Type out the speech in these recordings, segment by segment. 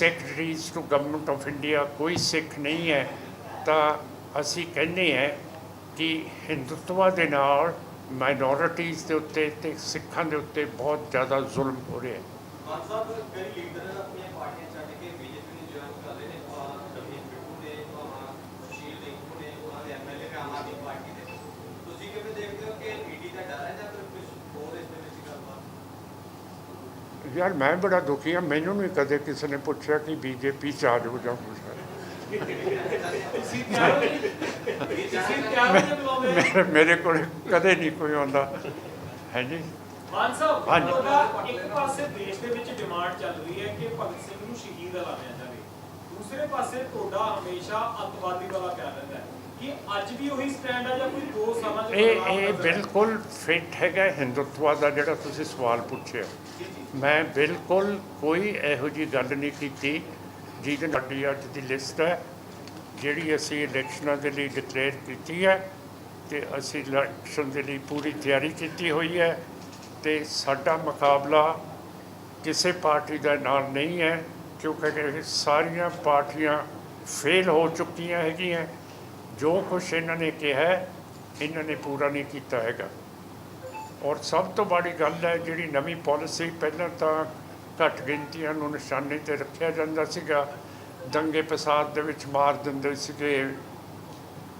Secretaries to government of India ਕੋਈ ਸਿੱਖ ਨਹੀਂ ਹੈ, ਤਾਂ ਅਸੀਂ ਕਹਿੰਦੇ ਹਾਂ ਕਿ ਹਿੰਦੁੱਤਵਾ ਦੇ ਨਾਲ ਮਾਈਨੋਰਿਟੀਜ਼ ਦੇ ਉੱਤੇ ਤੇ ਸਿੱਖਾਂ ਦੇ ਉੱਤੇ ਬਹੁਤ ਜ਼ਿਆਦਾ ਜ਼ੁਲਮ ਹੋ ਰਿਹਾ ਹੈ ਮਾਨ ਸਾਹਿਬ ਕਈ ਲੀਡਰ ਆਪਣੀਆਂ ਪਾਰਟੀਆਂ ਛੱਡ ਕੇ ਬੀਜੇਪੀ ਨੂੰ ਜੁਆਇਨ ਕਰ ਰਹੇ ਨੇ ਰਵਨੀਤ ਬਿੱਟੂ ਨੇ ਸੁਸ਼ੀਲ ਰਿੰਕੂ ਨੇ ਉਹਨਾਂ ਦੇ ਐਮਐਲਏ ਨੇ ਆਮ ਆਦਮੀ ਪਾਰਟੀ ਦੇ ਤੁਸੀਂ ਕਿਵੇਂ ਦੇਖਦੇ ਹੋ ਕਿ ਈਡੀ ਦਾ ਡਰ ਹੈ ਜਾਂ ਫਿਰ ਕੁਝ ਹੋਰ ਇਸ ਦੇ ਵਿੱਚ ਗੱਲਬਾਤ ਯਾਰ ਮੈਂ ਬੜਾ ਦੁਖੀ ਹਾਂ ਮੈਨੂੰ ਨਹੀਂ ਕਦੇ ਕਿਸੇ ਨੇ ਪੁੱਛਿਆ ਕਿ ਬੀਜੇਪੀ ਚ ਆ ਜਾਓ ਜਾਂ ਕੁਛ ਤੁਸੀਂ ਤਿਆਰ ਹੋ ਜੀ? ਮੇਰੇ ਮੇਰੇ ਕੋਲ ਕਦੇ ਨਹੀਂ ਕੋਈ ਆਉਂਦਾ ਹੈ ਜੀ ਮਾਨ ਸਾਹਿਬ ਹਾਂਜੀ। ਇੱਕ ਪਾਸੇ ਦੇਸ਼ ਦੇ ਵਿੱਚ ਡਿਮਾਂਡ ਚੱਲ ਰਹੀ ਹੈ ਕਿ ਭਗਤ ਸਿੰਘ ਨੂੰ ਸ਼ਹੀਦ ਐਲਾਨਿਆ ਜਾਵੇ ਦੂਸਰੇ ਪਾਸੇ ਤੁਹਾਡਾ ਹਮੇਸ਼ਾ ਅੱਤਵਾਦੀ ਵਾਲਾ ਪਿਆ ਰਹਿੰਦਾ ਹੈ ਕਿ ਅੱਜ ਵੀ ਉਹੀ ਸਟੈਂਡ ਹੈ ਜਾਂ ਕੋਈ ਦੋ ਸਾਲਾਂ ਚ ਇਹ ਇਹ? ਬਿਲਕੁਲ ਫਿੱਟ ਹੈਗਾ ਹਿੰਦੁੱਤਵਾ ਦਾ ਜਿਹੜਾ ਤੁਸੀਂ ਸਵਾਲ ਪੁੱਛਿਆ। ਮੈਂ ਬਿਲਕੁਲ ਕੋਈ ਇਹੋ ਜੀ ਗੱਲ ਨਹੀਂ ਕੀਤੀ ਜਿਹਦੇ ਸਾਡੀ ਅੱਜ ਦੀ ਲਿਸਟ ਹੈ ਜਿਹੜੀ ਅਸੀਂ ਇਲੈਕਸ਼ਨਾਂ ਦੇ ਲਈ ਡਿਕਲੇਅਰ ਕੀਤੀ ਹੈ ਤੇ ਅਸੀਂ ਇਲੈਕਸ਼ਨ ਦੇ ਲਈ ਪੂਰੀ ਤਿਆਰੀ ਕੀਤੀ ਹੋਈ ਹੈ ਤੇ ਸਾਡਾ ਮੁਕਾਬਲਾ ਕਿਸੇ ਪਾਰਟੀ ਦਾ ਨਾਲ ਨਹੀਂ ਹੈ ਕਿਉਂਕਿ ਇਹ ਸਾਰੀਆਂ ਪਾਰਟੀਆਂ ਫੇਲ ਹੋ ਚੁੱਕੀਆਂ ਹੈਗੀਆਂ। ਜੋ ਕੁਝ ਇਹਨਾਂ ਨੇ ਕਿਹਾ, ਇਹਨਾਂ ਨੇ ਪੂਰਾ ਨਹੀਂ ਕੀਤਾ ਹੈਗਾ। ਔਰ ਸਭ ਤੋਂ ਬੜੀ ਗੱਲ ਹੈ, ਜਿਹੜੀ ਨਵੀਂ ਪਾਲਿਸੀ ਪਹਿਲਾਂ ਤਾਂ ਘੱਟ ਗਿਣਤੀਆਂ ਨੂੰ ਨਿਸ਼ਾਨੇ ਤੇ ਰੱਖਿਆ ਜਾਂਦਾ ਸੀਗਾ। ਦੰਗੇ ਫਸਾਦ ਦੇ ਵਿੱਚ ਮਾਰ ਦਿੰਦੇ ਸੀਗੇ।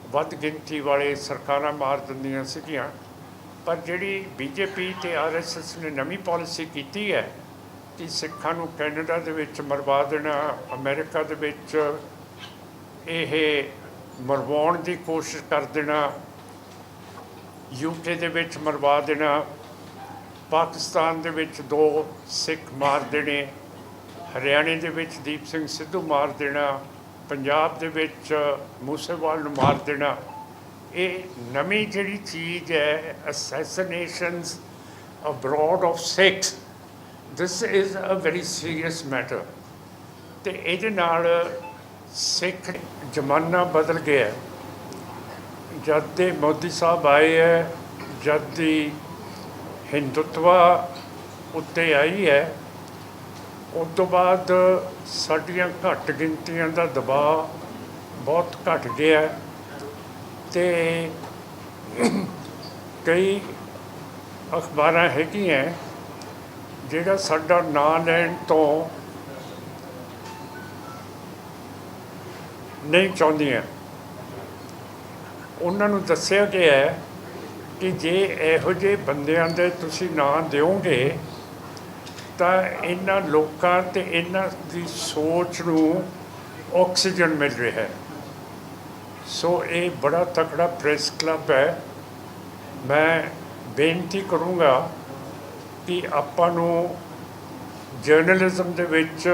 ਵੱਧ ਗਿਣਤੀ ਵਾਲੇ ਸਰਕਾਰਾਂ ਮਾਰ ਦਿੰਦੀਆਂ ਸੀਗੀਆਂ। ਪਰ ਜਿਹੜੀ ਬੀਜੇਪੀ ਤੇ ਆਰਐਸਐਸ ਨੇ ਨਵੀਂ ਪਾਲਿਸੀ ਕੀਤੀ ਹੈ, ਕਿ ਸਿੱਖਾਂ ਨੂੰ ਕੈਨੇਡਾ ਦੇ ਵਿੱਚ ਮਰਵਾ ਦੇਣਾ, ਅਮਰੀਕਾ ਦੇ ਵਿੱਚ ਇਹ ਮਰਵਾਉਣ ਦੀ ਕੋਸ਼ਿਸ਼ ਕਰ ਦੇਣਾ ਯੂਕੇ ਦੇ ਵਿੱਚ ਮਰਵਾ ਦੇਣਾ, ਪਾਕਿਸਤਾਨ ਦੇ ਵਿੱਚ ਦੋ ਸਿੱਖ ਮਾਰ ਦੇਣੇ, ਹਰਿਆਣੇ ਦੇ ਵਿੱਚ ਦੀਪ ਸਿੰਘ ਸਿੱਧੂ ਮਾਰ ਦੇਣਾ, ਪੰਜਾਬ ਦੇ ਵਿੱਚ ਮੂਸੇਵਾਲ ਨੂੰ ਮਾਰ ਦੇਣਾ। ਇਹ ਨਵੀਂ ਜਿਹੜੀ ਚੀਜ਼ ਹੈ assassinations abroad of Sikhs this is a very serious matter ਤੇ ਇਹਦੇ ਨਾਲ ਸਿੱਖ ਜ਼ਮਾਨਾ ਬਦਲ ਗਿਆ ਜਦ ਦੇ ਮੋਦੀ ਸਾਹਿਬ ਆਏ ਹੈ, ਜਦ ਦੀ ਹਿੰਦੁਤਵਾ ਉੱਤੇ ਆਈ ਹੈ, ਉਸ ਤੋਂ ਬਾਅਦ ਸਾਡੀਆਂ ਘੱਟ ਗਿਣਤੀਆਂ ਦਾ ਦਬਾਅ ਬਹੁਤ ਘਟ ਗਿਆ ਹੈ ਤੇ ਕਈ ਅਖਬਾਰਾਂ ਹੈਗੀਆਂ ਜਿਹੜਾ ਸਾਡਾ ਨਾਂ ਲੈਣ ਤੋਂ ਨਹੀਂ ਚਾਹੁੰਦੀਆਂ। ਉਹਨਾਂ ਨੂੰ ਦੱਸਿਆ ਗਿਆ ਹੈ ਕਿ ਜੇ ਇਹੋ ਜਿਹੇ ਬੰਦਿਆਂ ਦੇ ਤੁਸੀਂ ਨਾਂ ਦਿਓਗੇ, ਤਾਂ ਇਹਨਾਂ ਲੋਕਾਂ ਤੇ ਇਹਨਾਂ ਦੀ ਸੋਚ ਨੂੰ ਆਕਸੀਜਨ ਮਿਲ ਰਿਹਾ ਹੈ। ਸੋ ਇਹ ਬੜਾ ਤਕੜਾ ਪ੍ਰੈਸ ਕਲੱਬ ਹੈ। ਮੈਂ ਬੇਨਤੀ ਕਰੂੰਗਾ ਕਿ ਆਪਾਂ ਨੂੰ ਜਰਨਲਿਜ਼ਮ ਦੇ ਵਿੱਚ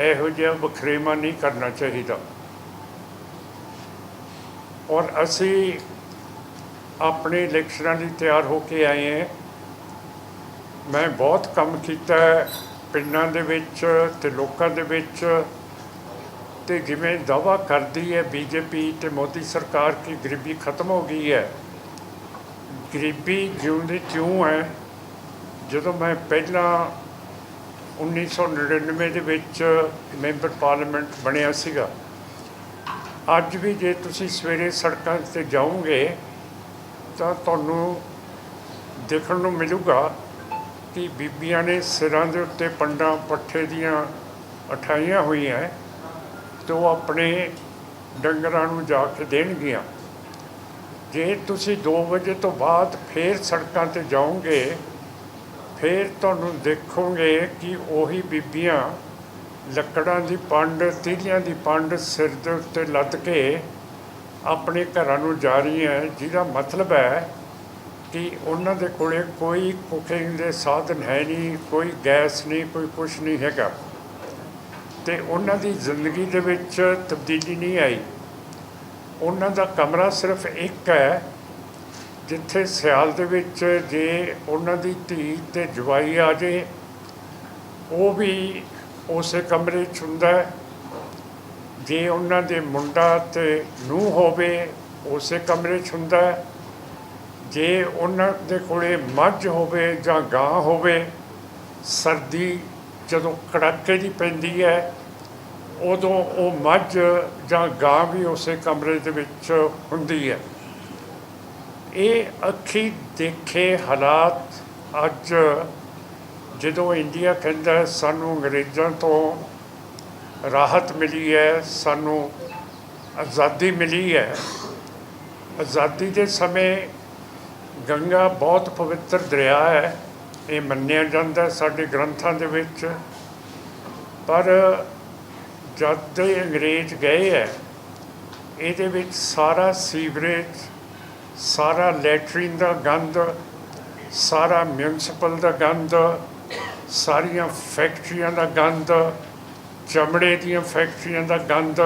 ਇਹੋ ਜਿਹਾ ਵਖਰੇਵਾ ਨਹੀਂ ਕਰਨਾ ਚਾਹੀਦਾ। ਔਰ ਅਸੀਂ ਆਪਣੇ ਇਲੈਕਸ਼ਨਾਂ ਲਈ ਤਿਆਰ ਹੋ ਕੇ ਆਏ ਹਾਂ। ਮੈਂ ਬਹੁਤ ਕੰਮ ਕੀਤਾ ਪਿੰਡਾਂ ਦੇ ਵਿੱਚ ਤੇ ਲੋਕਾਂ ਦੇ ਵਿੱਚ ਤੇ ਜਿਵੇਂ ਦਾਵਾ ਕਰਦੀ ਹੈ ਬੀਜੇਪੀ ਤੇ ਮੋਦੀ ਸਰਕਾਰ ਕਿ ਗਰੀਬੀ ਖਤਮ ਹੋ ਗਈ ਹੈ। ਗਰੀਬੀ ਜਿਉਂਦੀ ਕਿਉਂ ਹੈ। ਜਦੋਂ ਮੈਂ ਪਹਿਲਾਂ 1999 ਦੇ ਵਿੱਚ ਮੈਂਬਰ ਪਾਰਲੀਮੈਂਟ ਬਣਿਆ ਸੀਗਾ ਅੱਜ ਵੀ ਜੇ ਤੁਸੀਂ ਸਵੇਰੇ ਸੜਕਾਂ ਤੇ ਜਾਓਗੇ, ਤਾਂ ਤੁਹਾਨੂੰ ਦੇਖਣ ਨੂੰ ਮਿਲੂਗਾ ਕਿ ਬੀਬੀਆਂ ਨੇ ਸਿਰਾਂ ਦੇ ਉੱਤੇ ਪੰਡਾਂ ਪੱਠੇ ਦੀਆਂ ਉਠਾਈਆਂ ਹੋਈਆਂ ਹੈ ਤੇ ਉਹ ਆਪਣੇ ਡੰਗਰਾਂ ਨੂੰ ਜਾ ਕੇ ਦੇਣਗੀਆਂ। ਜੇ ਤੁਸੀਂ 2 ਵਜੇ ਤੋਂ ਬਾਅਦ ਫੇਰ ਸੜਕਾਂ ਤੇ ਜਾਓਗੇ, ਫੇਰ ਤੁਹਾਨੂੰ ਦੇਖੋਗੇ ਕਿ ਉਹੀ ਬੀਬੀਆਂ ਲੱਕੜਾਂ ਦੀ ਪੰਡ, ਤੀਲੀਆਂ ਦੀ ਪੰਡ ਸਿਰ ਦੇ ਉੱਤੇ ਲੱਦ ਕੇ ਆਪਣੇ ਘਰਾਂ ਨੂੰ ਜਾ ਰਹੀ ਹੈ, ਜਿਹਦਾ ਮਤਲਬ ਹੈ ਕਿ ਉਹਨਾਂ ਦੇ ਕੋਲੇ ਕੋਈ ਕੁਕਿੰਗ ਦੇ ਸਾਧਨ ਹੈ ਨਹੀਂ, ਕੋਈ ਗੈਸ ਨਹੀਂ, ਕੋਈ ਕੁਝ ਨਹੀਂ ਹੈਗਾ। ਤੇ ਉਹਨਾਂ ਦੀ ਜ਼ਿੰਦਗੀ ਦੇ ਵਿੱਚ ਤਬਦੀਲੀ ਨਹੀਂ ਆਈ। ਉਹਨਾਂ ਦਾ ਕਮਰਾ ਸਿਰਫ ਇੱਕ ਹੈ, ਜਿੱਥੇ ਸਿਆਲ ਦੇ ਵਿੱਚ ਜੇ ਉਹਨਾਂ ਦੀ ਧੀ ਤੇ ਜਵਾਈ ਆ ਜੇ, ਉਹ ਵੀ ਉਸੇ ਕਮਰੇ 'ਚ ਹੁੰਦਾ ਜੇ ਉਹਨਾਂ ਦੇ ਮੁੰਡਾ ਤੇ ਨੂੰ ਹੋਵੇ, ਉਸੇ ਕਮਰੇ 'ਚ ਹੁੰਦਾ ਜੇ ਉਹਨਾਂ ਦੇ ਕੋਲੇ ਮੱਝ ਹੋਵੇ ਜਾਂ ਗਾਂ ਹੋਵੇ, ਸਰਦੀ ਜਦੋਂ ਕੜਾਕੇ ਦੀ ਪੈਂਦੀ ਹੈ, ਉਦੋਂ ਉਹ ਮੱਝ ਜਾਂ ਗਾਂ ਵੀ ਉਸੇ ਕਮਰੇ ਦੇ ਵਿੱਚ ਹੁੰਦੀ ਹੈ। ਇਹ ਅੱਖੀ ਦੇਖੇ ਹਾਲਾਤ ਅੱਜ ਜਦੋਂ ਇੰਡੀਆ ਕਹਿੰਦਾ ਸਾਨੂੰ ਅੰਗਰੇਜ਼ਾਂ ਤੋਂ ਰਾਹਤ ਮਿਲੀ ਹੈ, ਸਾਨੂੰ ਆਜ਼ਾਦੀ ਮਿਲੀ ਹੈ, ਆਜ਼ਾਦੀ ਦੇ ਸਮੇਂ ਗੰਗਾ ਬਹੁਤ ਪਵਿੱਤਰ ਦਰਿਆ ਹੈ, ਇਹ ਮੰਨਿਆ ਜਾਂਦਾ ਸਾਡੇ ਗ੍ਰੰਥਾਂ ਦੇ ਵਿੱਚ। ਪਰ ਜਦ ਦੇ ਅੰਗਰੇਜ਼ ਗਏ ਹੈ, ਇਹਦੇ ਵਿੱਚ ਸਾਰਾ ਸੀਵਰੇਜ, ਸਾਰਾ ਲੈਟਰਿਨ ਦਾ ਗੰਦ ਸਾਰਾ ਮਿਊਨਿਸਪਲ ਦਾ ਗੰਦ ਸਾਰੀਆਂ ਫੈਕਟਰੀਆਂ ਦਾ ਗੰਦ, ਚਮੜੇ ਦੀਆਂ ਫੈਕਟਰੀਆਂ ਦਾ ਗੰਦ,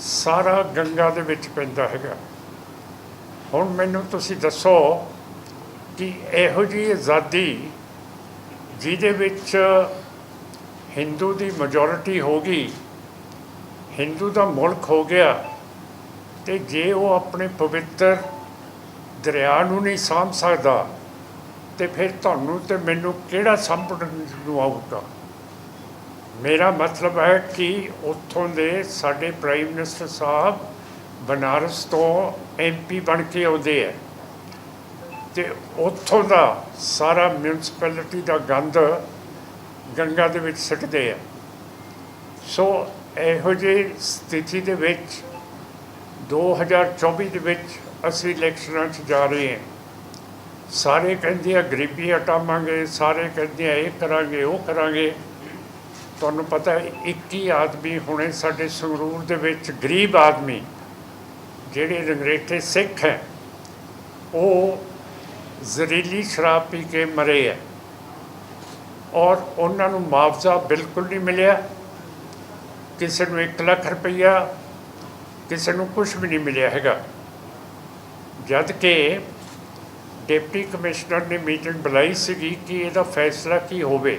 ਸਾਰਾ ਗੰਗਾ ਦੇ ਵਿੱਚ ਪੈਂਦਾ ਹੈਗਾ। ਹੁਣ ਮੈਨੂੰ ਤੁਸੀਂ ਦੱਸੋ ਕਿ ਇਹੋ ਜਿਹੀ ਆਜ਼ਾਦੀ ਜਿਹਦੇ ਵਿੱਚ ਹਿੰਦੂ ਦੀ ਮੈਜੋਰਿਟੀ ਹੋ ਗਈ, ਹਿੰਦੂ ਦਾ ਮੁਲਕ ਹੋ ਗਿਆ, ਤੇ ਜੇ ਉਹ ਆਪਣੇ ਪਵਿੱਤਰ ਦਰਿਆ ਨੂੰ ਨਹੀਂ ਸਾਂਭ ਸਕਦਾ ਤੇ ਫਿਰ ਤੁਹਾਨੂੰ ਤੇ ਮੈਨੂੰ ਕਿਹੜਾ ਸੰਪਟ ਨੂੰ ਆਊਗਾ ਮੇਰਾ ਮਤਲਬ ਹੈ ਕਿ ਉੱਥੋਂ ਦੇ ਸਾਡੇ ਪ੍ਰਾਈਮ ਮਿਨਿਸਟਰ ਸਾਹਿਬ ਬਨਾਰਸ ਤੋਂ ਐਮਪੀ ਬਣ ਕੇ ਆਉਂਦੇ ਹੈ ਤੇ ਉੱਥੋਂ ਦਾ ਸਾਰਾ ਮਿਊਨਿਸਪੈਲਿਟੀ ਦਾ ਗੰਦ ਗੰਗਾ ਦੇ ਵਿੱਚ ਸਿੱਟਦੇ ਆ। ਸੋ ਇਹੋ ਜਿਹੀ ਸਥਿਤੀ ਦੇ ਵਿੱਚ 2024 ਦੇ ਵਿੱਚ ਅਸੀਂ ਇਲੈਕਸ਼ਨਾਂ 'ਚ ਜਾ ਰਹੇ ਹਾਂ। ਸਾਰੇ ਕਹਿੰਦੇ ਆ ਗਰੀਬੀ ਹਟਾਵਾਂਗੇ, ਸਾਰੇ ਕਹਿੰਦੇ ਆ ਇਹ ਕਰਾਂਗੇ, ਉਹ ਕਰਾਂਗੇ। ਤੁਹਾਨੂੰ ਪਤਾ ਹੈ 21 ਆਦਮੀ ਹੁਣੇ ਸਾਡੇ ਸੰਗਰੂਰ ਦੇ ਵਿੱਚ ਗਰੀਬ ਆਦਮੀ, ਜਿਹੜੇ ਰੰਗਰੇਟੇ ਸਿੱਖ ਹੈ, ਉਹ ਜ਼ਹਿਰੀਲੀ ਸ਼ਰਾਬ ਪੀ ਕੇ ਮਰੇ ਹੈ। ਔਰ ਉਹਨਾਂ ਨੂੰ ਮੁਆਵਜ਼ਾ ਬਿਲਕੁਲ ਨਹੀਂ ਮਿਲਿਆ। ਕਿਸੇ ਨੂੰ 1 ਲੱਖ ਰੁਪਈਆ, ਕਿਸੇ ਨੂੰ ਕੁਝ ਵੀ ਨਹੀਂ ਮਿਲਿਆ ਹੈਗਾ। ਜਦ ਕਿ ਡਿਪਟੀ ਕਮਿਸ਼ਨਰ ਨੇ ਮੀਟਿੰਗ ਬੁਲਾਈ ਸੀਗੀ ਕਿ ਇਹਦਾ ਫੈਸਲਾ ਕੀ ਹੋਵੇ।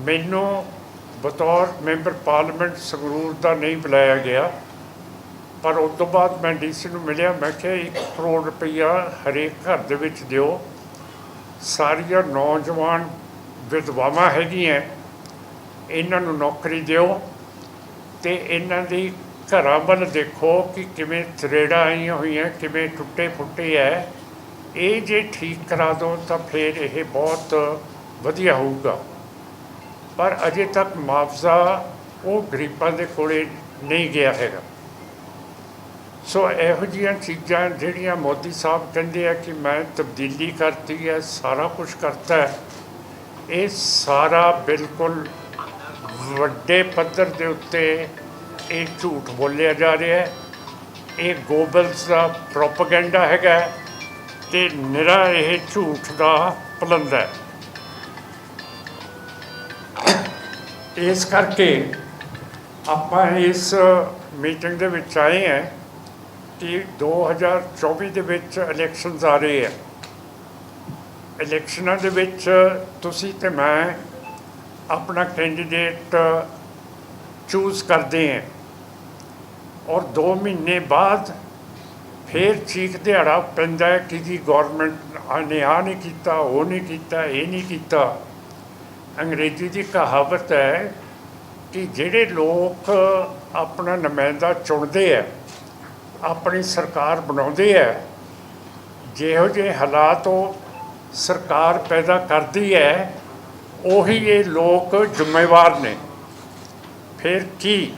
ਮੈਨੂੰ ਬਤੌਰ ਮੈਂਬਰ ਪਾਰਲੀਮੈਂਟ ਸੰਗਰੂਰ ਦਾ ਨਹੀਂ ਬੁਲਾਇਆ ਗਿਆ, ਪਰ ਉਸ ਤੋਂ ਬਾਅਦ ਮੈਂ ਡੀਸੀ ਨੂੰ ਮਿਲਿਆ, ਮੈਂ ਕਿਹਾ 1 ਕਰੋੜ ਰੁਪਈਆ ਹਰੇਕ ਘਰ ਦੇ ਵਿੱਚ ਦਿਓ। ਸਾਰੀਆਂ ਨੌਜਵਾਨ ਵਿਧਵਾਵਾਂ ਹੈਗੀਆਂ, ਇਹਨਾਂ ਨੂੰ ਨੌਕਰੀ ਦਿਓ ਤੇ ਇਹਨਾਂ ਦੀ ਘਰਾਂ ਵੱਲ ਦੇਖੋ ਕਿ ਕਿਵੇਂ ਥਰੇੜਾਂ ਆਈਆਂ ਹੋਈਆਂ, ਕਿਵੇਂ ਟੁੱਟੇ ਫੁੱਟੇ ਹੈ ਇਹ ਜੇ ਠੀਕ ਕਰਾ ਦਿਓ ਤਾਂ ਫਿਰ ਇਹ ਬਹੁਤ ਵਧੀਆ ਹੋਊਗਾ। ਪਰ ਅਜੇ ਤੱਕ ਮੁਆਵਜ਼ਾ ਉਹ ਗਰੀਬਾਂ ਦੇ ਕੋਲੇ ਨਹੀਂ ਗਿਆ ਹੈਗਾ। ਸੋ ਇਹੋ ਜਿਹੀਆਂ ਚੀਜ਼ਾਂ ਜਿਹੜੀਆਂ ਮੋਦੀ ਸਾਹਿਬ ਕਹਿੰਦੇ ਆ ਕਿ ਮੈਂ ਤਬਦੀਲੀ ਕਰਤੀ ਹੈ, ਸਾਰਾ ਕੁਝ ਕਰਤਾ ਹੈ, ਇਹ ਸਾਰਾ ਬਿਲਕੁਲ ਵੱਡੇ ਪੱਧਰ ਦੇ ਉੱਤੇ ਇਹ ਝੂਠ ਬੋਲਿਆ ਜਾ ਰਿਹਾ ਹੈ। ਇਹ ਗੋਬਲਸ ਦਾ ਪ੍ਰੋਪਗੈਂਡਾ ਹੈਗਾ ਤੇ ਨਿਰਾ ਇਹ ਝੂਠ ਦਾ ਪਲੰਦਾ ਹੈ। ਇਸ ਕਰਕੇ ਆਪਾਂ ਇਸ ਮੀਟਿੰਗ ਦੇ ਵਿੱਚ ਆਏ ਹਾਂ ਕਿ 2024 ਦੇ ਵਿੱਚ ਇਲੈਕਸ਼ਨਸ ਆ ਰਹੇ ਹੈ ਇਲੈਕਸ਼ਨਾਂ ਦੇ ਵਿੱਚ ਤੁਸੀਂ ਤੇ ਮੈਂ ਆਪਣਾ ਕੈਂਡੀਡੇਟ ਚੂਜ਼ ਕਰਦੇ ਹਾਂ। ਔਰ 2 ਮਹੀਨੇ ਬਾਅਦ ਫਿਰ ਚੀਖ ਦਿਹਾੜਾ ਪੈਂਦਾ ਕਿ ਜੀ ਗਵਰਨਮੈਂਟ ਨੇ ਆ ਨਹੀਂ ਕੀਤਾ, ਉਹ ਨਹੀਂ ਕੀਤਾ, ਇਹ ਨਹੀਂ ਕੀਤਾ। ਅੰਗਰੇਜ਼ੀ ਦੀ ਕਹਾਵਤ ਹੈ ਕਿ ਜਿਹੜੇ ਲੋਕ ਆਪਣਾ ਨੁਮਾਇੰਦਾ ਚੁਣਦੇ ਆ ਆਪਣੀ ਸਰਕਾਰ ਬਣਾਉਂਦੇ ਆ ਜਿਹੋ ਜਿਹੇ ਹਾਲਾਤ ਉਹ ਸਰਕਾਰ ਪੈਦਾ ਕਰਦੀ ਹੈ, ਉਹੀ ਇਹ ਲੋਕ ਜ਼ਿੰਮੇਵਾਰ ਨੇ। ਫਿਰ ਕੀ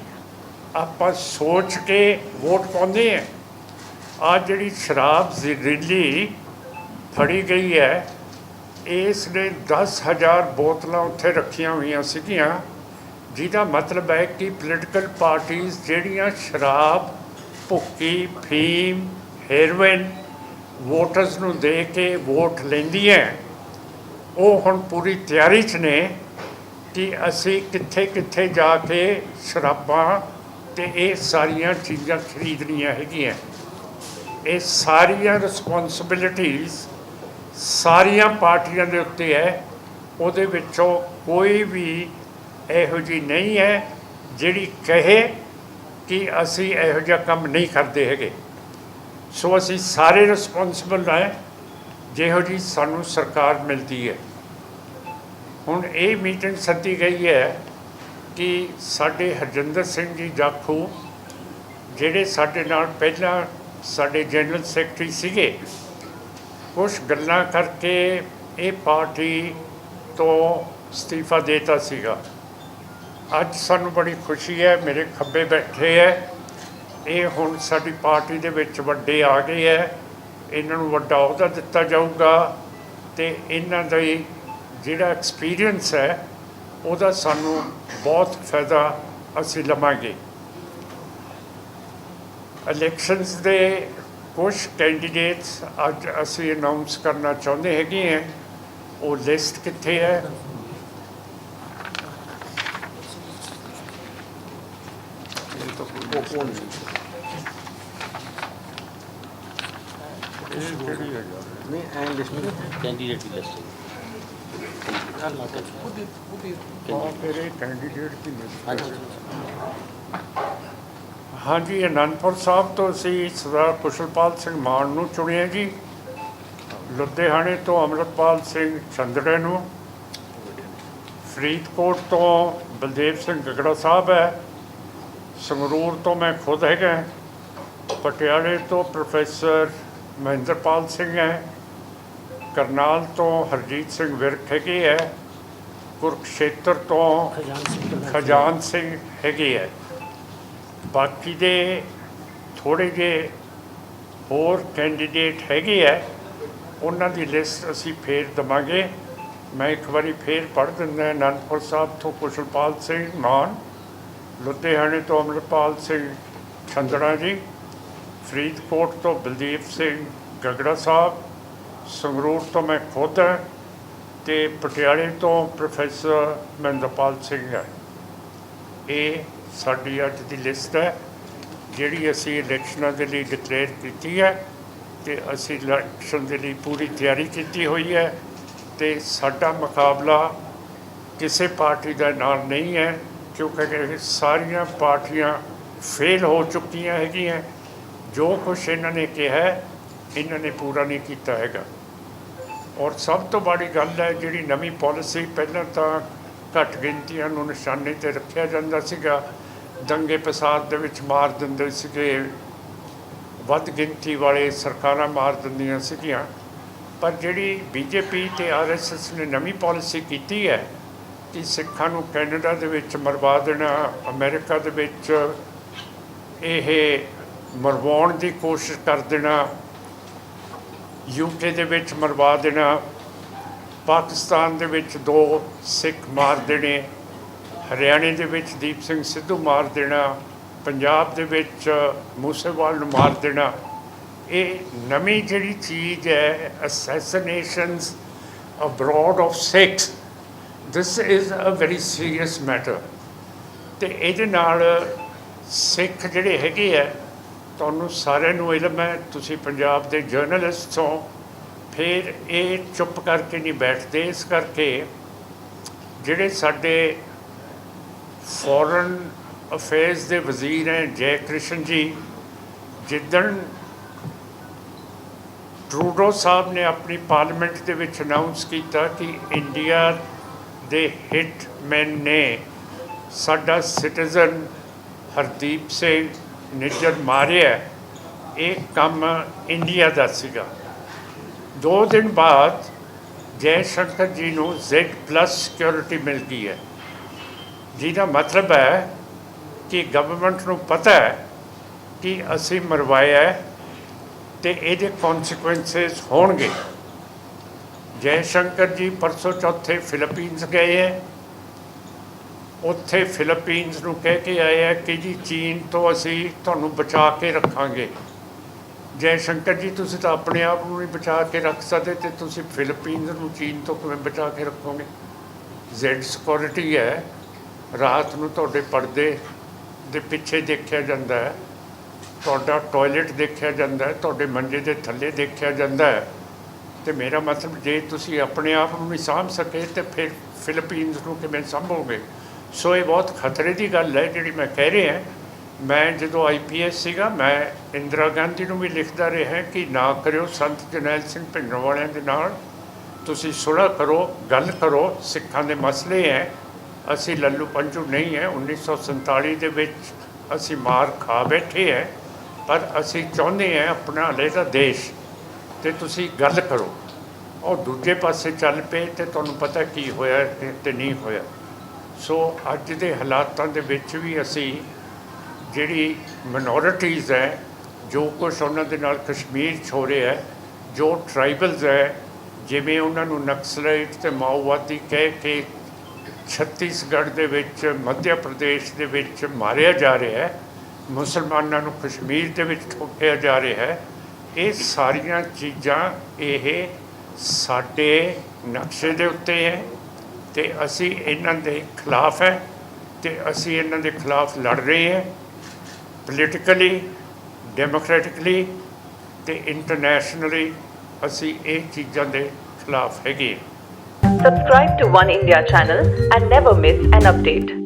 ਆਪਾਂ ਸੋਚ ਕੇ ਵੋਟ ਪਾਉਂਦੇ ਆ ਆ ਜਿਹੜੀ ਸ਼ਰਾਬ ਜ਼ਹਿਰੀਲੀ ਫੜੀ ਗਈ ਹੈ ਇਸ ਨੇ 10000 ਬੋਤਲਾਂ ਉੱਥੇ ਰੱਖੀਆਂ ਹੋਈਆਂ ਸੀਗੀਆਂ, ਜਿਹਦਾ ਮਤਲਬ ਹੈ ਕਿ ਪੋਲੀਟੀਕਲ ਪਾਰਟੀਆਂ ਜਿਹੜੀਆਂ ਸ਼ਰਾਬ, ਭੁੱਕੀ, ਫੀਮ ਹੈਰੋਇਨ ਵੋਟਰਸ ਨੂੰ ਦੇ ਕੇ ਵੋਟ ਲੈਂਦੀਆਂ, ਉਹ ਹੁਣ ਪੂਰੀ ਤਿਆਰੀ 'ਚ ਨੇ ਕਿ ਅਸੀਂ ਕਿੱਥੇ ਕਿੱਥੇ ਜਾ ਕੇ ਸ਼ਰਾਬਾਂ ਤੇ ਇਹ ਸਾਰੀਆਂ ਚੀਜ਼ਾਂ ਖਰੀਦਣੀਆਂ ਹੈਗੀਆਂ। ਇਹ ਸਾਰੀਆਂ ਰਿਸਪੌਂਸਿਬਿਲਿਟੀਆਂ ਸਾਰੀਆਂ ਪਾਰਟੀਆਂ ਦੇ ਉੱਤੇ ਹੈ। ਉਹਦੇ ਵਿੱਚੋਂ ਕੋਈ ਵੀ ਇਹੋ ਜਿਹੀ ਨਹੀਂ ਹੈ ਜਿਹੜੀ ਕਹੇ ਕਿ ਅਸੀਂ ਇਹੋ ਜਿਹਾ ਕੰਮ ਨਹੀਂ ਕਰਦੇ ਹੈਗੇ। ਸੋ ਅਸੀਂ ਸਾਰੇ ਰਿਸਪੌਂਸਿਬਲ ਹੈ, ਜਿਹੋ ਜੀ ਸਾਨੂੰ ਸਰਕਾਰ ਮਿਲਦੀ ਹੈ। ਹੁਣ ਇਹ ਮੀਟਿੰਗ ਸੱਦੀ ਗਈ ਹੈ ਕਿ ਸਾਡੇ ਹਰਜਿੰਦਰ ਸਿੰਘ ਜੀ ਜਾਖੂ, ਜਿਹੜੇ ਸਾਡੇ ਨਾਲ ਪਹਿਲਾਂ ਸਾਡੇ ਜਨਰਲ ਸੈਕਟਰੀ ਸੀਗੇ ਕੁਝ ਗੱਲਾਂ ਕਰਕੇ ਇਹ ਪਾਰਟੀ ਤੋਂ ਅਸਤੀਫਾ ਦੇਤਾ ਸੀਗਾ। ਅੱਜ ਸਾਨੂੰ ਬੜੀ ਖੁਸ਼ੀ ਹੈ, ਮੇਰੇ ਖੱਬੇ ਬੈਠੇ ਹੈ। ਇਹ ਹੁਣ ਸਾਡੀ ਪਾਰਟੀ ਦੇ ਵਿੱਚ ਵੱਡੇ ਆ ਗਏ ਹੈ। ਇਹਨਾਂ ਨੂੰ ਵੱਡਾ ਅਹੁਦਾ ਦਿੱਤਾ ਜਾਊਗਾ ਤੇ ਇਹਨਾਂ ਦਾ ਜਿਹੜਾ ਐਕਸਪੀਰੀਅੰਸ ਹੈ, ਉਹਦਾ ਸਾਨੂੰ ਬਹੁਤ ਫਾਇਦਾ ਅਸੀਂ ਲਵਾਂਗੇ। ਇਲੈਕਸ਼ਨਸ ਦੇ ਕੁਝ ਕੈਂਡੀਡੇਟਸ ਅੱਜ ਅਸੀਂ ਅਨਾਉਂਸ ਕਰਨਾ ਚਾਹੁੰਦੇ ਹੈਗੇ ਆ ਉਹ ਲਿਸਟ ਕਿੱਥੇ ਹੈ? ਨਹੀਂ ਐਂ ਲਿਸਟ ਨਹੀਂ ਕੈਂਡੀਡੇਟ ਦੀ ਲਿਸਟ ਹੈ। ਉਹਦੇ ਉਹਦੇ ਕੈਂਡੀਡੇਟ ਦੀ ਲਿਸਟ ਹੈ। ਹਾਂਜੀ ਅਨੰਦਪੁਰ ਸਾਹਿਬ ਤੋਂ ਅਸੀਂ ਸਰਦਾਰ ਕੁਸ਼ਲਪਾਲ ਸਿੰਘ ਮਾਨ ਨੂੰ ਚੁਣਿਆ ਜੀ। ਲੁਧਿਆਣੇ ਤੋਂ ਅਮਰਤਪਾਲ ਸਿੰਘ ਚੰਦੜੇ ਨੂੰ। ਫਰੀਦਕੋਟ ਤੋਂ ਬਲਦੇਵ ਸਿੰਘ ਗਗੜਾ ਸਾਹਿਬ ਹੈ। ਸੰਗਰੂਰ ਤੋਂ ਮੈਂ ਖੁਦ ਹੈਗਾ ਪਟਿਆਲੇ ਤੋਂ ਪ੍ਰੋਫੈਸਰ ਮਹਿੰਦਰਪਾਲ ਸਿੰਘ ਹੈ। ਕਰਨਾਲ ਤੋਂ ਹਰਜੀਤ ਸਿੰਘ ਵਿਰਕ ਹੈਗੇ ਹੈ। ਕੁਰਕਸ਼ੇਤਰ ਤੋਂ ਖਜਾਨ ਸਿੰਘ ਹੈਗੇ ਹੈ। ਬਾਕੀ ਦੇ ਥੋੜੇ ਜਿਹੇ ਹੋਰ ਕੈਂਡੀਡੇਟ ਹੈਗੇ ਆ, ਉਹਨਾਂ ਦੀ ਲਿਸਟ ਅਸੀਂ ਫੇਰ ਦਵਾਂਗੇ। ਮੈਂ ਇੱਕ ਵਾਰੀ ਫੇਰ ਪੜ੍ਹ ਦਿੰਦਾ ਅਨੰਦਪੁਰ ਸਾਹਿਬ ਤੋਂ ਕੁਸ਼ਲਪਾਲ ਸਿੰਘ ਮਾਨ, ਲੁਧਿਆਣੇ ਤੋਂ ਅਮਰਪਾਲ ਸਿੰਘ ਛੰਦੜਾ ਜੀ, ਫਰੀਦਕੋਟ ਤੋਂ ਬਲਦੀਪ ਸਿੰਘ ਗਗੜਾ ਸਾਹਿਬ, ਸੰਗਰੂਰ ਤੋਂ ਮੈਂ ਖੁਦ ਹਾਂ ਤੇ ਪਟਿਆਲੇ ਤੋਂ ਪ੍ਰੋਫੈਸਰ ਮਹਿੰਦਰਪਾਲ ਸਿੰਘ ਹੈ। ਇਹ ਸਾਡੀ ਅੱਜ ਦੀ ਲਿਸਟ ਹੈ, ਜਿਹੜੀ ਅਸੀਂ ਇਲੈਕਸ਼ਨਾਂ ਦੇ ਲਈ ਡਿਕਲੇਅਰ ਕੀਤੀ ਹੈ ਤੇ ਅਸੀਂ ਇਲੈਕਸ਼ਨ ਦੇ ਲਈ ਪੂਰੀ ਤਿਆਰੀ ਕੀਤੀ ਹੋਈ ਹੈ ਤੇ ਸਾਡਾ ਮੁਕਾਬਲਾ ਕਿਸੇ ਪਾਰਟੀ ਦਾ ਨਾਲ ਨਹੀਂ ਹੈ, ਕਿਉਂਕਿ ਇਹ ਸਾਰੀਆਂ ਪਾਰਟੀਆਂ ਫੇਲ ਹੋ ਚੁੱਕੀਆਂ ਹੈਗੀਆਂ। ਜੋ ਕੁਝ ਇਹਨਾਂ ਨੇ ਕਿਹਾ, ਇਹਨਾਂ ਨੇ ਪੂਰਾ ਨਹੀਂ ਕੀਤਾ ਹੈਗਾ। ਔਰ ਸਭ ਤੋਂ ਬੜੀ ਗੱਲ ਹੈ, ਜਿਹੜੀ ਨਵੀਂ ਪਾਲਿਸੀ ਪਹਿਲਾਂ ਤਾਂ ਘੱਟ ਗਿਣਤੀਆਂ ਨੂੰ ਨਿਸ਼ਾਨੇ ਤੇ ਰੱਖਿਆ ਜਾਂਦਾ ਸੀਗਾ। ਦੰਗੇ ਫਸਾਦ ਦੇ ਵਿੱਚ ਮਾਰ ਦਿੰਦੇ ਸੀਗੇ। ਵੱਧ ਗਿਣਤੀ ਵਾਲੇ ਸਰਕਾਰਾਂ ਮਾਰ ਦਿੰਦੀਆਂ ਸੀਗੀਆਂ। ਪਰ ਜਿਹੜੀ ਬੀਜੇਪੀ ਤੇ ਆਰਐਸਐਸ ਨੇ ਨਵੀਂ ਪਾਲਿਸੀ ਕੀਤੀ ਹੈ, ਕਿ ਸਿੱਖਾਂ ਨੂੰ ਕੈਨੇਡਾ ਦੇ ਵਿੱਚ ਮਰਵਾ ਦੇਣਾ, ਅਮਰੀਕਾ ਦੇ ਵਿੱਚ ਇਹ ਮਰਵਾਉਣ ਦੀ ਕੋਸ਼ਿਸ਼ ਕਰ ਦੇਣਾ ਯੂਕੇ ਦੇ ਵਿੱਚ ਮਰਵਾ ਦੇਣਾ ਪਾਕਿਸਤਾਨ ਦੇ ਵਿੱਚ ਦੋ ਸਿੱਖ ਮਾਰ ਦੇਣੇ, ਹਰਿਆਣੇ ਦੇ ਵਿੱਚ ਦੀਪ ਸਿੰਘ ਸਿੱਧੂ ਮਾਰ ਦੇਣਾ, ਪੰਜਾਬ ਦੇ ਵਿੱਚ ਮੂਸੇਵਾਲ ਨੂੰ ਮਾਰ ਦੇਣਾ। ਇਹ ਨਵੀਂ ਜਿਹੜੀ ਚੀਜ਼ ਹੈ assassinations abroad of Sikhs this is a very serious matter ਤੇ ਇਹਦੇ ਨਾਲ ਸਿੱਖ ਜਿਹੜੇ ਹੈਗੇ ਆ, ਤੁਹਾਨੂੰ ਸਾਰਿਆਂ ਨੂੰ ਇਲਮ ਮੈਂ, ਤੁਸੀਂ ਪੰਜਾਬ ਦੇ ਜਰਨਲਿਸਟ ਹੋ ਫਿਰ ਇਹ ਚੁੱਪ ਕਰਕੇ ਨਹੀਂ ਬੈਠਦੇ। ਇਸ ਕਰਕੇ ਜਿਹੜੇ ਸਾਡੇ ਫੋਰਨ ਅਫੇਅਰਸ ਦੇ ਵਜ਼ੀਰ ਹੈ ਜੈ ਕ੍ਰਿਸ਼ਨ ਜੀ, ਜਿੱਦਣ ਟਰੂਡੋ ਸਾਹਿਬ ਨੇ ਆਪਣੀ ਪਾਰਲੀਮੈਂਟ ਦੇ ਵਿੱਚ ਅਨਾਉਂਸ ਕੀਤਾ ਕਿ ਇੰਡੀਆ ਦੇ ਹਿਟਮੈਨ ਨੇ ਸਾਡਾ ਸਿਟੀਜ਼ਨ ਹਰਦੀਪ ਸਿੰਘ ਨਿੱਜਰ ਮਾਰਿਆ, ਇਹ ਕੰਮ ਇੰਡੀਆ ਦਾ ਸੀਗਾ। ਦੋ ਦਿਨ ਬਾਅਦ ਜੈ ਸ਼ੰਕਰ ਜੀ ਨੂੰ Z+ ਸਿਕਿਉਰਿਟੀ ਮਿਲ ਗਈ ਹੈ। ਜਿਹਦਾ ਮਤਲਬ ਹੈ ਕਿ ਗਵਰਨਮੈਂਟ ਨੂੰ ਪਤਾ ਹੈ ਕਿ ਅਸੀਂ ਮਰਵਾਇਆ ਹੈ ਤੇ ਇਹਦੇ ਕਨਸੀਕੁਐਂਸਸ ਹੋਣਗੇ। ਜੈ ਸ਼ੰਕਰ ਜੀ ਪਰਸੋਂ ਚੌਥੇ ਫਿਲੀਪੀਨਸ ਗਏ ਹੈ। ਉੱਥੇ ਫਿਲੀਪੀਨਸ ਨੂੰ ਕਹਿ ਕੇ ਆਏ ਹੈ ਕਿ ਜੀ ਚੀਨ ਤੋਂ ਅਸੀਂ ਤੁਹਾਨੂੰ ਬਚਾ ਕੇ ਰੱਖਾਂਗੇ। ਜੈ ਸ਼ੰਕਰ ਜੀ, ਤੁਸੀਂ ਤਾਂ ਆਪਣੇ ਆਪ ਨੂੰ ਨਹੀਂ ਬਚਾ ਕੇ ਰੱਖ ਸਕਦੇ ਤੇ ਤੁਸੀਂ ਫਿਲੀਪੀਨਸ ਨੂੰ, ਚੀਨ ਤੋਂ ਕਿਵੇਂ ਬਚਾ ਕੇ ਰੱਖੋਗੇ? ਜ਼ੈਡ ਸਿਕਿਉਰਿਟੀ ਹੈ। ਰਾਤ ਨੂੰ ਤੁਹਾਡੇ ਪਰਦੇ ਦੇ ਪਿੱਛੇ ਦੇਖਿਆ ਜਾਂਦਾ ਹੈ। ਤੁਹਾਡਾ ਟਾਇਲਟ ਦੇਖਿਆ ਜਾਂਦਾ ਹੈ। ਤੁਹਾਡੇ ਮੰਜੇ ਦੇ ਥੱਲੇ ਦੇਖਿਆ ਜਾਂਦਾ ਹੈ। ਤੇ ਮੇਰਾ ਮਤਲਬ, ਜੇ ਤੁਸੀਂ ਆਪਣੇ ਆਪ ਨੂੰ ਨਹੀਂ ਸਾਂਭ ਸਕੇ ਤੇ ਫਿਰ ਫਿਲੀਪੀਨਸ ਨੂੰ ਕਿਵੇਂ ਸੰਭੋਗੇ? ਸੋ ਇਹ ਬਹੁਤ ਖਤਰੇ ਦੀ ਗੱਲ ਹੈ ਜਿਹੜੀ ਮੈਂ ਕਹਿ ਰਿਹਾ। ਮੈਂ ਜਦੋਂ ਆਈਪੀਐਸ ਸੀਗਾ, ਮੈਂ ਇੰਦਰਾ ਗਾਂਧੀ ਨੂੰ ਵੀ ਲਿਖਦਾ ਰਿਹਾ ਕਿ ਨਾ ਕਰਿਓ ਸੰਤ ਜਰਨੈਲ ਸਿੰਘ ਭਿੰਡਰਾਂ ਵਾਲਿਆਂ ਦੇ ਨਾਲ। ਤੁਸੀਂ ਸੁਲਹ ਕਰੋ, ਗੱਲ ਕਰੋ, ਸਿੱਖਾਂ ਦੇ ਮਸਲੇ ਹੈ ਅਸੀਂ ਲੱਲੂ ਪੰਜੂ ਨਹੀਂ ਹੈ 1947 ਦੇ ਵਿੱਚ ਅਸੀਂ ਮਾਰ ਖਾ ਬੈਠੇ ਹੈ ਪਰ ਅਸੀਂ ਚਾਹੁੰਦੇ ਹਾਂ ਆਪਣਾ ਅਲੱਗਾ ਦੇਸ਼। ਤੇ ਤੁਸੀਂ ਗੱਲ ਕਰੋ। ਉਹ ਦੂਜੇ ਪਾਸੇ ਚੱਲ ਪਏ ਤੇ ਤੁਹਾਨੂੰ ਪਤਾ ਕੀ ਹੋਇਆ ਤੇ- ਤੇ ਨਹੀਂ ਹੋਇਆ। ਸੋ ਅੱਜ ਦੇ ਹਾਲਾਤਾਂ ਦੇ ਵਿੱਚ ਵੀ ਅਸੀਂ ਜਿਹੜੀ ਮਿਨੋਰਿਟੀਜ਼ ਹੈ, ਜੋ ਕੁਛ ਉਹਨਾਂ ਦੇ ਨਾਲ ਕਸ਼ਮੀਰ 'ਚ ਹੋ ਰਿਹਾ ਹੈ, ਜੋ ਟ੍ਰਾਈਬਲਸ ਹੈ, ਜਿਵੇਂ ਉਹਨਾਂ ਨੂੰ ਨਕਸਲਾਈਟ ਤੇ ਮਾਓਵਾਦੀ ਕਹਿ ਕੇ ਛੱਤੀਸਗੜ੍ਹ ਦੇ ਵਿੱਚ ਮੱਧ ਪ੍ਰਦੇਸ਼ ਦੇ ਵਿੱਚ ਮਾਰਿਆ ਜਾ ਰਿਹਾ ਹੈ, ਮੁਸਲਮਾਨਾਂ ਨੂੰ ਕਸ਼ਮੀਰ ਦੇ ਵਿੱਚ ਠੋਕਿਆ ਜਾ ਰਿਹਾ ਹੈ, ਇਹ ਸਾਰੀਆਂ ਚੀਜ਼ਾਂ ਇਹ ਸਾਡੇ ਨਕਸ਼ੇ ਦੇ ਉੱਤੇ ਹੈ ਤੇ ਅਸੀਂ ਇਹਨਾਂ ਦੇ ਖਿਲਾਫ ਹੈ ਤੇ ਅਸੀਂ ਇਹਨਾਂ ਦੇ ਖਿਲਾਫ ਲੜ ਰਹੇ ਹਾਂ। ਪੋਲੀਟੀਕਲੀ ਡੈਮੋਕ੍ਰੈਟਿਕਲੀ ਤੇ ਇੰਟਰਨੈਸ਼ਨਲੀ ਅਸੀਂ ਇਹ ਚੀਜ਼ਾਂ ਦੇ ਖਿਲਾਫ ਹੈਗੇ subscribe to one India channel and never miss an update